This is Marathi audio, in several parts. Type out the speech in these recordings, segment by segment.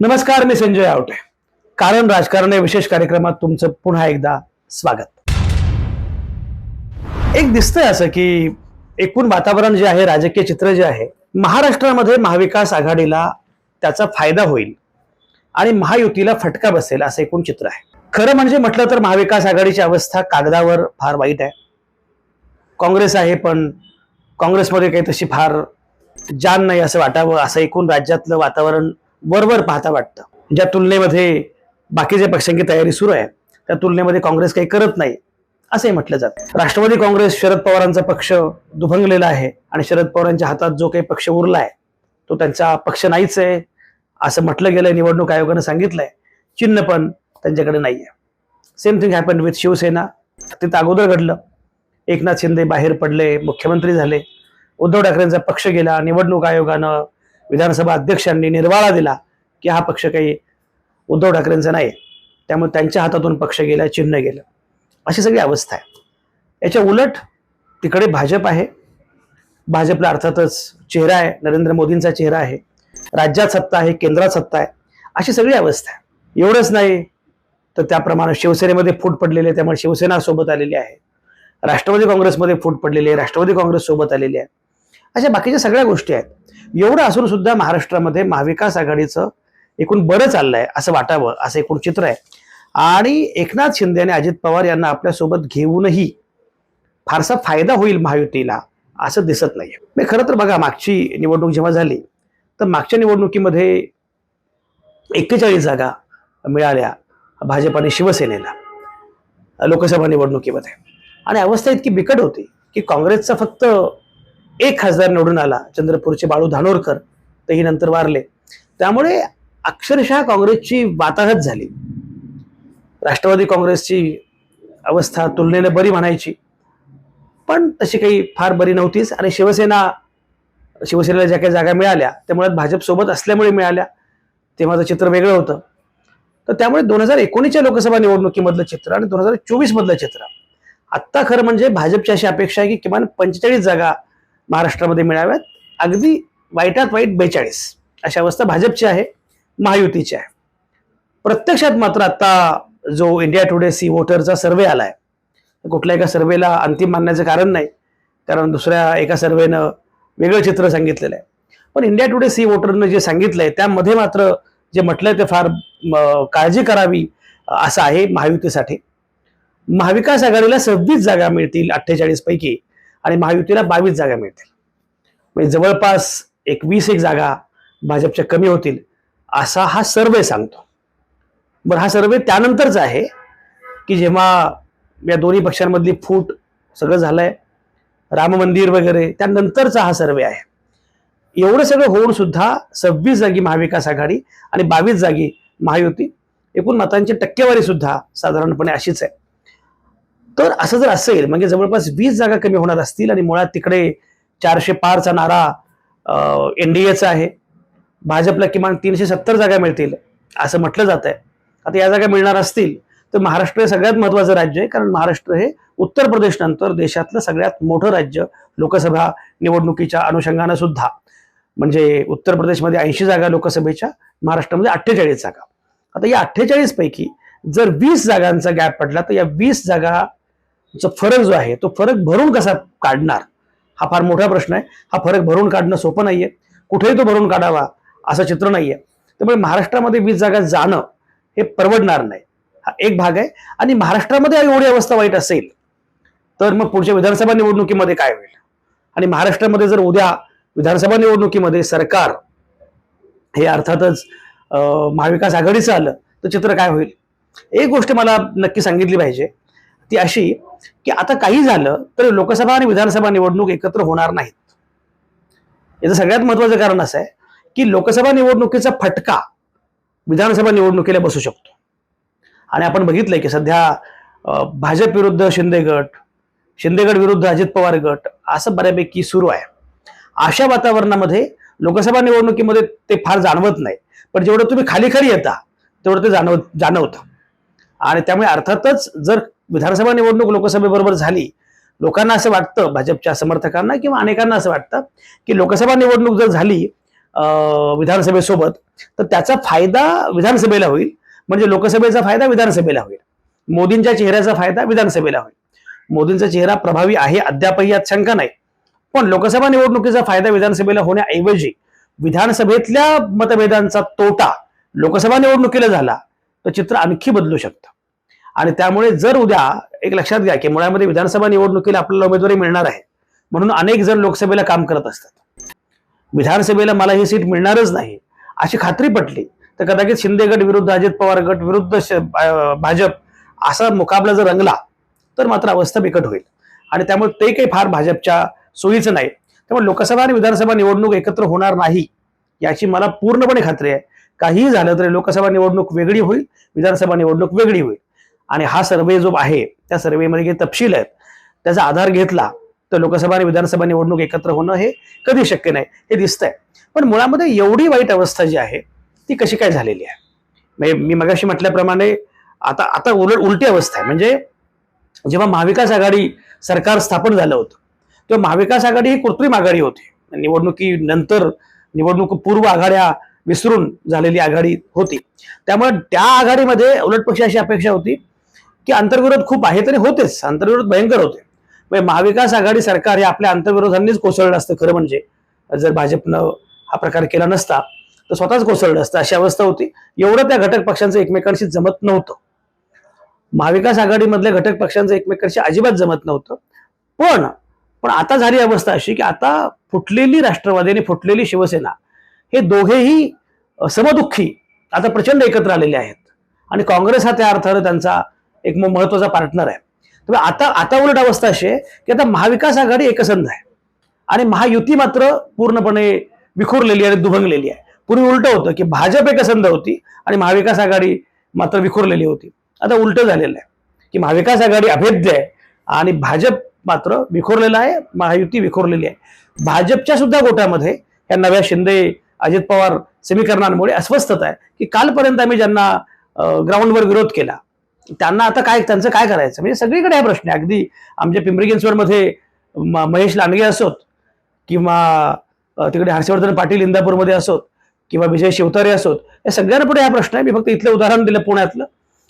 नमस्कार मी संजय आवटे. कारण राजकारण या विशेष कार्यक्रमात तुमचं पुन्हा एकदा स्वागत. एक दिसतंय असं की एकूण वातावरण जे आहे राजकीय चित्र जे आहे महाराष्ट्रामध्ये महाविकास आघाडीला त्याचा फायदा होईल आणि महायुतीला फटका बसेल असं एकूण चित्र आहे. खरं म्हणजे म्हटलं तर महाविकास आघाडीची अवस्था कागदावर फार वाईट आहे. काँग्रेस आहे पण काँग्रेसमध्ये काही तशी फार जान नाही असं वाटावं असं एकूण राज्यातलं वातावरण वरवर पाहता वाटतं. ज्या तुलनेमध्ये बाकीच्या पक्षांची तयारी सुरू आहे त्या तुलनेमध्ये काँग्रेस काही करत नाही असंही म्हटलं जातं. राष्ट्रवादी काँग्रेस शरद पवारांचा पक्ष दुभंगलेला आहे आणि शरद पवारांच्या हातात जो काही पक्ष उरला आहे तो त्यांचा पक्ष नाहीच आहे असं म्हटलं गेलंय निवडणूक आयोगानं सांगितलंय. चिन्ह पण त्यांच्याकडे नाही आहे same thing happen with Shiv Sena. तिथं अगोदर घडलं. एकनाथ शिंदे बाहेर पडले मुख्यमंत्री झाले. उद्धव ठाकरेंचा पक्ष गेला निवडणूक आयोगानं विधानसभा अध्यक्षांनी निर्वाळा दिला की हा पक्ष काही उद्धव ठाकरेंचा नाही त्यामुळे त्यांच्या हातातून पक्ष गेला चिन्ह गेलं. अशी सगळी अवस्था आहे. याच्या उलट तिकडे भाजप आहे. भाजपला अर्थातच चेहरा आहे. नरेंद्र मोदींचा चेहरा आहे. राज्यात सत्ता आहे केंद्रात सत्ता आहे. अशी सगळी अवस्था आहे. एवढंच नाही तर त्याप्रमाणे शिवसेनेमध्ये फूट पडलेली आहे. त्यामुळे शिवसेना सोबत आलेली आहे. राष्ट्रवादी काँग्रेसमध्ये फूट पडलेली आहे. राष्ट्रवादी काँग्रेस सोबत आलेली आहे. अशा बाकीच्या सगळ्या गोष्टी आहेत. एवढं असून सुद्धा महाराष्ट्रामध्ये महाविकास आघाडीचं एकूण बरं चाललंय असं वाटावं असं एकूण चित्र आहे. आणि एकनाथ शिंदे आणि अजित पवार यांना आपल्यासोबत घेऊनही फारसा फायदा होईल महायुतीला असं दिसत नाही मी म्हणजे खरं तर बघा मागची निवडणूक जेव्हा झाली तर मागच्या निवडणुकीमध्ये एक्केचाळीस जागा मिळाल्या भाजप आणि शिवसेनेला लोकसभा निवडणुकीमध्ये. आणि अवस्था इतकी बिकट होती की काँग्रेसचा फक्त एक खासदार निवडून आला चंद्रपूरचे बाळू धानोरकर तेही नंतर वारले. त्यामुळे अक्षरशः काँग्रेसची वाताहत झाली. राष्ट्रवादी काँग्रेसची अवस्था तुलनेने बरी म्हणायची. पण तशी काही फार बरी नव्हतीच. आणि शिवसेना शिवसेनेला ज्या काही जागा मिळाल्या त्या मुळात भाजपसोबत असल्यामुळे मिळाल्या. तेव्हाचं चित्र वेगळं होतं. तर त्यामुळे दोन हजार एकोणीसच्या लोकसभा निवडणुकीमधलं चित्र आणि दोन हजार चोवीस मधलं चित्र. आत्ता खरं म्हणजे भाजपची अशी अपेक्षा आहे की किमान पंचेचाळीस जागा महाराष्ट्रामध्ये मिळाव्यात. अगदी वाईटात वाईट बेचाळीस अशा अवस्था भाजपची आहे महायुतीची आहे. प्रत्यक्षात मात्र आता जो इंडिया टुडे सी वोटरचा सर्वे आलाय कुठल्या एका सर्वेला अंतिम मानण्याचं कारण नाही कारण दुसऱ्या एका सर्वेनं वेगळं चित्र सांगितलेलं आहे. पण इंडिया टुडे सी वोटरनं जे सांगितलंय त्यामध्ये मात्र जे म्हटलंय ते फार काळजी करावी असं आहे महायुतीसाठी. महाविकास आघाडीला सव्वीस जागा मिळतील अठ्ठेचाळीस पैकी आणि महायुतीला बावीस जागा मिळतील. म्हणजे जवळपास एक वीस एक जागा भाजपच्या कमी होतील असा हा सर्वे सांगतो. बरं हा सर्वे त्यानंतरच आहे की जेव्हा या दोन्ही पक्षांमधली फूट सगळं झालंय राम मंदिर वगैरे त्यानंतरचा हा सर्वे आहे. एवढं सगळं होऊन सुद्धा सव्वीस जागी महाविकास आघाडी आणि बावीस जागी महायुती एकूण मतांची टक्केवारी सुद्धा साधारणपणे अशीच आहे. तर असं जर असेल म्हणजे जवळपास वीस जागा कमी होणार असतील आणि मुळात तिकडे चारशे पारचा नारा एनडीएचा आहे भाजपला किमान तीनशे सत्तर जागा मिळतील असं म्हटलं जात आहे आता या जागा मिळणार असतील तर महाराष्ट्र हे सगळ्यात महत्वाचं राज्य आहे कारण महाराष्ट्र हे उत्तर प्रदेश नंतर देशातलं सगळ्यात मोठं राज्य लोकसभा निवडणुकीच्या अनुषंगानं सुद्धा. म्हणजे उत्तर प्रदेशमध्ये ऐंशी जागा लोकसभेच्या महाराष्ट्रामध्ये अठ्ठेचाळीस जागा. आता या अठ्ठेचाळीस पैकी जर वीस जागांचा गॅप पडला तर या वीस जागा फरक जो आहे तो फरक भरून कसा काढणार? हा फार मोठा प्रश्न आहे. हा फरक भरून काढणं सोपं नाहीये. कुठेही तो भरून काढावा असं चित्र नाहीये. त्यामुळे महाराष्ट्रामध्ये वीज जागा जाणं हे परवडणार नाही. हा एक भाग आहे. आणि महाराष्ट्रामध्ये एवढी अवस्था वाईट असेल तर मग पुढच्या विधानसभा निवडणुकीमध्ये काय होईल? आणि महाराष्ट्रामध्ये जर उद्या विधानसभा निवडणुकीमध्ये सरकार हे अर्थातच महाविकास आघाडीचं आलं तर चित्र काय होईल? एक गोष्ट मला नक्की सांगितली पाहिजे. ती अशी की आता काही झालं तर लोकसभा आणि विधानसभा निवडणूक एकत्र होणार नाहीत. याचं सगळ्यात महत्वाचं कारण असं आहे की लोकसभा निवडणुकीचा फटका विधानसभा निवडणुकीला बसू शकतो. आणि आपण बघितलंय की सध्या भाजप विरुद्ध शिंदे गट विरुद्ध अजित पवार गट असं बऱ्यापैकी सुरू आहे. अशा वातावरणामध्ये लोकसभा निवडणुकीमध्ये ते फार जाणवत नाही पण जेवढं तुम्ही खाली खाली येता तेवढं ते जाणव जाणवतं. आणि त्यामुळे अर्थातच जर विधानसभा निवडणूक लोकसभेबरोबर झाली लोकांना असं वाटतं भाजपच्या समर्थकांना किंवा अनेकांना असं वाटतं की लोकसभा निवडणूक जर झाली विधानसभेसोबत तर त्याचा फायदा विधानसभेला होईल. म्हणजे लोकसभेचा फायदा विधानसभेला होईल. मोदींच्या चेहऱ्याचा फायदा विधानसभेला होईल. मोदींचा चेहरा प्रभावी आहे अद्यापही यात शंका नाही. पण लोकसभा निवडणुकीचा फायदा विधानसभेला होण्याऐवजी विधानसभेतल्या मतभेदांचा तोटा लोकसभा निवडणुकीला झाला तर चित्र आणखी बदलू शकतं. आणि त्यामुळे जर उद्या एक लक्षात घ्या की मुळामध्ये विधानसभा निवडणुकीला आपल्याला उमेदवारी मिळणार आहे म्हणून अनेक जण लोकसभेला काम करत असतात. विधानसभेला मला ही सीट मिळणारच नाही अशी खात्री पटली. तर कदाचित शिंदे गट विरुद्ध अजित पवार गट विरुद्ध भाजप असा मुकाबला जर रंगला तर मात्र अवस्था बिकट होईल. आणि त्यामुळे ते काही फार भाजपच्या सोयीचं नाही. त्यामुळे लोकसभा आणि विधानसभा निवडणूक एकत्र होणार नाही याची मला पूर्णपणे खात्री आहे. काहीही झालं तरी लोकसभा निवडणूक वेगळी होईल विधानसभा निवडणूक वेगळी होईल. आणि हा सर्वे जो आहे त्या सर्वेमध्ये जे तपशील आहेत त्याचा आधार घेतला तर लोकसभा आणि विधानसभा निवडणूक एकत्र होणं हे कधी शक्य नाही हे दिसतंय. पण मुळामध्ये एवढी वाईट अवस्था जी आहे ती कशी काय झालेली आहे? म्हणजे मी मगाशी म्हटल्याप्रमाणे आता आता उलट उलटी अवस्था आहे. म्हणजे जेव्हा महाविकास आघाडी सरकार स्थापन झालं होतं तेव्हा महाविकास आघाडी ही कृत्रिम आघाडी होती. निवडणुकीनंतर निवडणूक पूर्व आघाड्या विसरून झालेली आघाडी होती. त्यामुळे त्या आघाडीमध्ये उलट पक्षी अशी अपेक्षा होती की अंतर्विरोध खूप आहेत आणि होतेच. आंतरविरोध भयंकर होते. म्हणजे महाविकास आघाडी सरकार हे आपल्या अंतर्विरोधांनीच कोसळलं असतं खरं म्हणजे. जर भाजपनं हा प्रकार केला नसता तर स्वतःच कोसळलं असतं. अशी अवस्था होती. एवढं त्या घटक पक्षांचं एकमेकांशी जमत नव्हतं. महाविकास आघाडीमधल्या घटक पक्षांचं एकमेकांशी अजिबात जमत नव्हतं. पण पण आता झाली अवस्था अशी की आता फुटलेली राष्ट्रवादी आणि फुटलेली शिवसेना हे दोघेही समदुःखी आता प्रचंड एकत्र आलेले आहेत. आणि काँग्रेस हा त्या अर्थानं त्यांचा एक महत्त्वाचा पार्टनर आहे. तर आता आता उलट अवस्था अशी आहे की आता महाविकास आघाडी एकसंध आहे. आणि महायुती मात्र पूर्णपणे विखुरलेली आणि दुभंगलेली आहे. पूर्वी उलट होतं की भाजप एकसंध होती आणि महाविकास आघाडी मात्र विखुरलेली होती. आता उलट झालेलं आहे की महाविकास आघाडी अभेद्य आहे आणि भाजप मात्र विखुरलेला आहे महायुती विखुरलेली आहे. भाजपच्या सुद्धा गोटामध्ये या नव्या शिंदे अजित पवार समीकरणांमुळे अस्वस्थता आहे की कालपर्यंत आम्ही ज्यांना ग्राउंडवर विरोध केला त्यांना आता काय त्यांचं काय करायचं? म्हणजे सगळीकडे हा प्रश्न आहे. अगदी आमच्या पिंपरी चिंचवडमध्ये महेश लांडगे असोत किंवा तिकडे हर्षवर्धन पाटील इंदापूरमध्ये असोत किंवा विजय शिवतारे असोत या सगळ्यांना पुढे हा प्रश्न आहे. मी फक्त इथलं उदाहरण दिलं पुण्यातलं.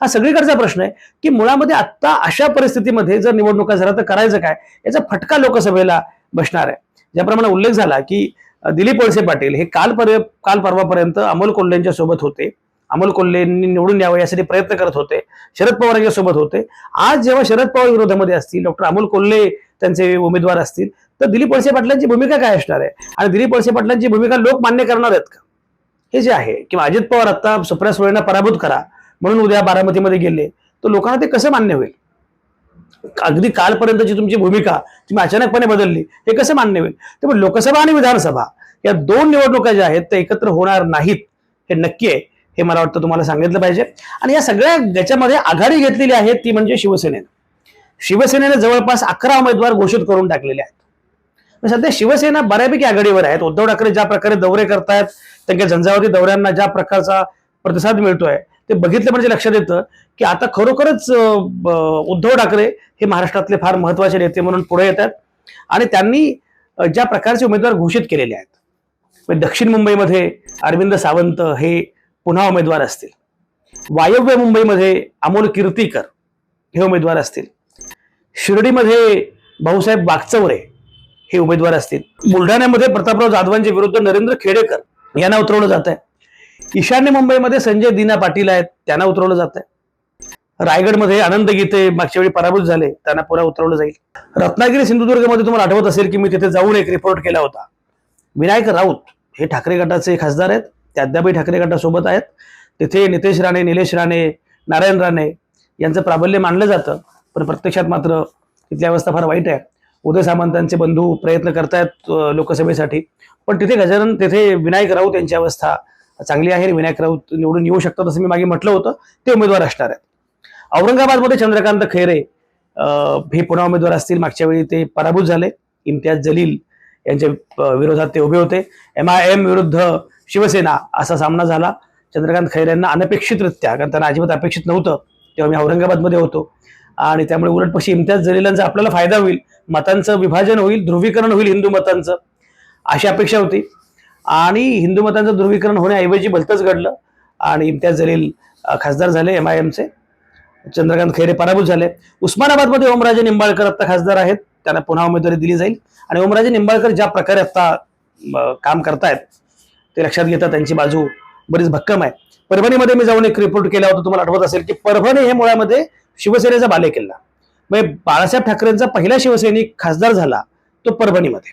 हा सगळीकडचा प्रश्न आहे की मुळामध्ये आत्ता अशा परिस्थितीमध्ये जर निवडणुका झाल्या तर करायचं काय? याचा फटका लोकसभेला बसणार आहे. ज्याप्रमाणे उल्लेख झाला की दिलीप वळसे पाटील हे काल पर काल परवापर्यंत अमोल कोल्हेंच्या सोबत होते. अमोल कोल्हेंनी निवडून यावं यासाठी प्रयत्न करत होते. शरद पवार यांच्यासोबत होते. आज जेव्हा शरद पवार विरोधामध्ये असतील डॉक्टर अमोल कोल्हे त्यांचे उमेदवार असतील तर दिलीप वळसे पाटलांची भूमिका काय असणार आहे? आणि दिलीप वळसे पाटलांची भूमिका लोक मान्य करणार आहेत का? हे जे आहे किंवा अजित पवार आता सुप्रिया सुळेंना पराभूत करा म्हणून उद्या बारामतीमध्ये गेले तर लोकांना ते कसं मान्य होईल? अगदी कालपर्यंतची तुमची भूमिका तुम्ही अचानकपणे बदलली हे कसं मान्य होईल? त्यामुळे लोकसभा आणि विधानसभा या दोन निवडणुका ज्या आहेत त्या एकत्र होणार नाहीत हे नक्की आहे. हे मला वाटतं तुम्हाला सांगितलं पाहिजे. आणि या सगळ्या ज्याच्यामध्ये आघाडी घेतलेली आहे ती म्हणजे शिवसेनेनं. शिवसेनेनं जवळपास अकरा उमेदवार घोषित करून टाकलेले आहेत. सध्या शिवसेना बऱ्यापैकी आघाडीवर आहेत. उद्धव ठाकरे ज्या प्रकारे दौरे करतायत त्यांच्या झंझावती दौऱ्यांना ज्या प्रकारचा प्रतिसाद मिळतोय ते बघितलं म्हणजे लक्षात येतं की आता खरोखरच ब- उद्धव ठाकरे हे महाराष्ट्रातले फार महत्त्वाचे नेते म्हणून पुढे येतात. आणि त्यांनी ज्या प्रकारचे उमेदवार घोषित केलेले आहेत. म्हणजे दक्षिण मुंबईमध्ये अरविंद सावंत हे पुन्हा उमेदवार असतील. वायव्य मुंबईमध्ये अमोल कीर्तीकर हे उमेदवार असतील. शिर्डीमध्ये भाऊसाहेब बागचवरे हे उमेदवार असतील. बुलढाण्यामध्ये प्रतापराव जाधवांच्या विरुद्ध नरेंद्र खेडेकर यांना उतरवलं जात आहे ईशान्य मुंबईमध्ये संजय दिना पाटील आहेत त्यांना उतरवलं जात आहे रायगडमध्ये आनंद गीते मागच्या वेळी पराभूत झाले त्यांना पुन्हा उतरवलं जाईल. रत्नागिरी सिंधुदुर्गमध्ये तुम्हाला आठवत असेल की मी तिथे जाऊन एक रिपोर्ट केला होता. विनायक राऊत हे ठाकरे गटाचे खासदार आहेत. ते अद्यापही ठाकरे गटासोबत आहेत. तिथे नितेश राणे निलेश राणे नारायण राणे यांचं प्राबल्य मानलं जातं पण प्रत्यक्षात मात्र तिथली अवस्था फार वाईट आहे. उदय सामंतांचे बंधू प्रयत्न करतायत लोकसभेसाठी. पण तिथे गजानन तिथे विनायक राऊत यांची अवस्था चांगली आहे विनायक राऊत निवडून येऊ शकतात असं मी मागे म्हटलं होतं. ते उमेदवार असणार आहेत. औरंगाबादमध्ये चंद्रकांत खैरे हे पुन्हा उमेदवार असतील. मागच्या वेळी ते पराभूत झाले. इम्तियाज जलील यांच्या विरोधात ते उभे होते. एम आय एम विरुद्ध शिवसेना असा सामना झाला. चंद्रकांत खैरे यांना अनपेक्षितरित्या कारण त्यांना अजिबात अपेक्षित नव्हतं तेव्हा मी औरंगाबादमध्ये होतो. आणि त्यामुळे उलट पक्षी इम्तियाज जलीलांचा आपल्याला फायदा होईल मतांचं विभाजन होईल ध्रुवीकरण होईल हिंदू मतांचं अशी अपेक्षा होती. आणि हिंदू मतांचं ध्रुवीकरण होण्याऐवजी भलतंच घडलं. आणि इम्तियाज जलील खासदार झाले एम आय एमचे चंद्रकांत खैरे पराभूत झाले. उस्मानाबादमध्ये ओमराजे निंबाळकर आता खासदार आहेत. त्यांना पुन्हा उमेदवारी दिली जाईल. आणि ओमराजे निंबाळकर ज्या प्रकारे आता काम करतायत ते लक्षात घेता त्यांची बाजू बरीच भक्कम आहे. परभणीमध्ये मी जाऊन एक रिपोर्ट केला होता तुम्हाला आठवत असेल की परभणी हे मुळामध्ये शिवसेनेचा बालेकिल्ला. म्हणजे बाळासाहेब ठाकरेंचा पहिला शिवसैनिक खासदार झाला तो परभणीमध्ये.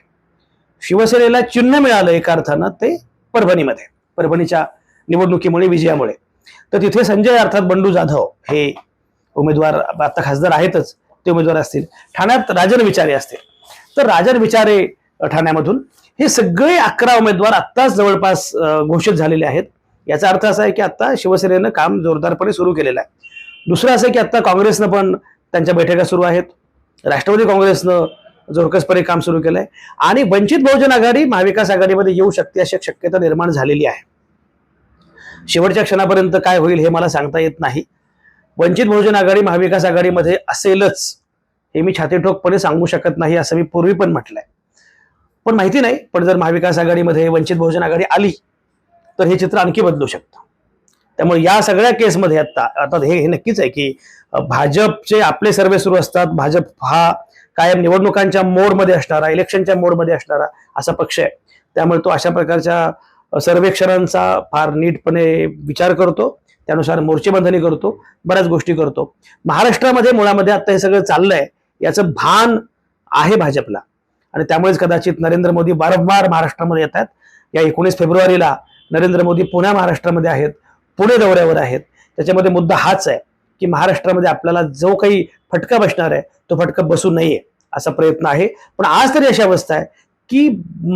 शिवसेनेला चिन्ह मिळालं एका अर्थानं ते परभणीमध्ये परभणीच्या निवडणुकीमुळे विजयामुळे. तर तिथे संजय अर्थात बंडू जाधव हे उमेदवार आता खासदार आहेतच ते उमेदवार असतील. ठाण्यात राजन विचारे असतील. तर राजन विचारे ठाण्यामधून. हे सगळे अकरा उमेदवार आत्ताच जवळपास घोषित झालेले आहेत. याचा अर्थ असा आहे की आता शिवसेनेनं काम जोरदारपणे सुरू केलेलं आहे. दुसरं असं आहे की आत्ता काँग्रेसनं पण त्यांच्या बैठका सुरू आहेत. राष्ट्रवादी काँग्रेसनं जोरकसपणे काम सुरू केलंय. आणि वंचित बहुजन आघाडी महाविकास आघाडीमध्ये येऊ शकते अशी शक्यता निर्माण झालेली आहे. शेवटच्या क्षणापर्यंत काय होईल हे मला सांगता येत नाही. वंचित बहुजन आघाडी महाविकास आघाडीमध्ये असेलच हे मी छातीठोकपणे सांगू शकत नाही असं मी पूर्वी पण म्हटलंय. पण माहिती नाही पण जर महाविकास आघाडीमध्ये वंचित बहुजन आघाडी आली तर हे चित्र आणखी बदलू शकतं. त्यामुळे या सगळ्या केसमध्ये आता आता हे हे नक्कीच आहे की भाजपचे आपले सर्वे सुरू असतात. भाजप हा कायम निवडणुकांच्या मोडमध्ये असणारा इलेक्शनच्या मोडमध्ये असणारा असा पक्ष आहे. त्यामुळे तो अशा प्रकारच्या सर्वेक्षणांचा फार नीटपणे विचार करतो. त्यानुसार मोर्चेबंधनी करतो. बऱ्याच गोष्टी करतो. महाराष्ट्रामध्ये मुळामध्ये आता हे सगळं चाललंय. याचं भान आहे भाजपला. आणि त्यामुळेच कदाचित नरेंद्र मोदी वारंवार महाराष्ट्रामध्ये येत आहेत. या एकोणीस फेब्रुवारीला नरेंद्र मोदी पुण्या महाराष्ट्रामध्ये आहेत पुणे दौऱ्यावर आहेत. त्याच्यामध्ये मुद्दा हाच आहे की महाराष्ट्रामध्ये आपल्याला जो काही फटका बसणार आहे तो फटका बसू नये असा प्रयत्न आहे. पण आज तरी अशी अवस्था आहे की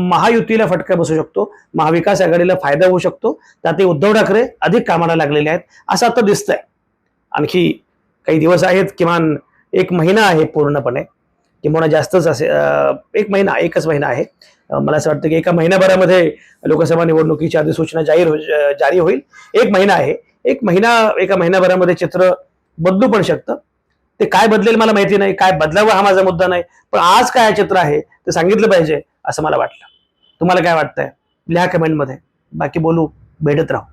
महायुतीला फटका बसू शकतो महाविकास आघाडीला फायदा होऊ शकतो त्यातही उद्धव ठाकरे अधिक कामाला लागलेले आहेत असं आता दिसतंय. आणखी काही दिवस आहेत किमान एक महिना आहे पूर्णपणे. किंवा जास्तच असे एक महिना एकच महिना आहे. मला असं वाटतं की एका महिन्याभरामध्ये लोकसभा निवडणुकीची अधिसूचना जाहीर हो- जारी होईल. एक महिना आहे. एक महिना एका महिन्याभरामध्ये चित्र बदलू पण शकतं. ते काय बदलेल मला माहिती नाही. काय बदलावं हा माझा मुद्दा नाही. पण आज काय चित्र आहे ते सांगितलं पाहिजे असं मला वाटलं तुम्हाला काय वाटतंय? लिहा कमेंटमध्ये बाकी बोलू भेटत राहू.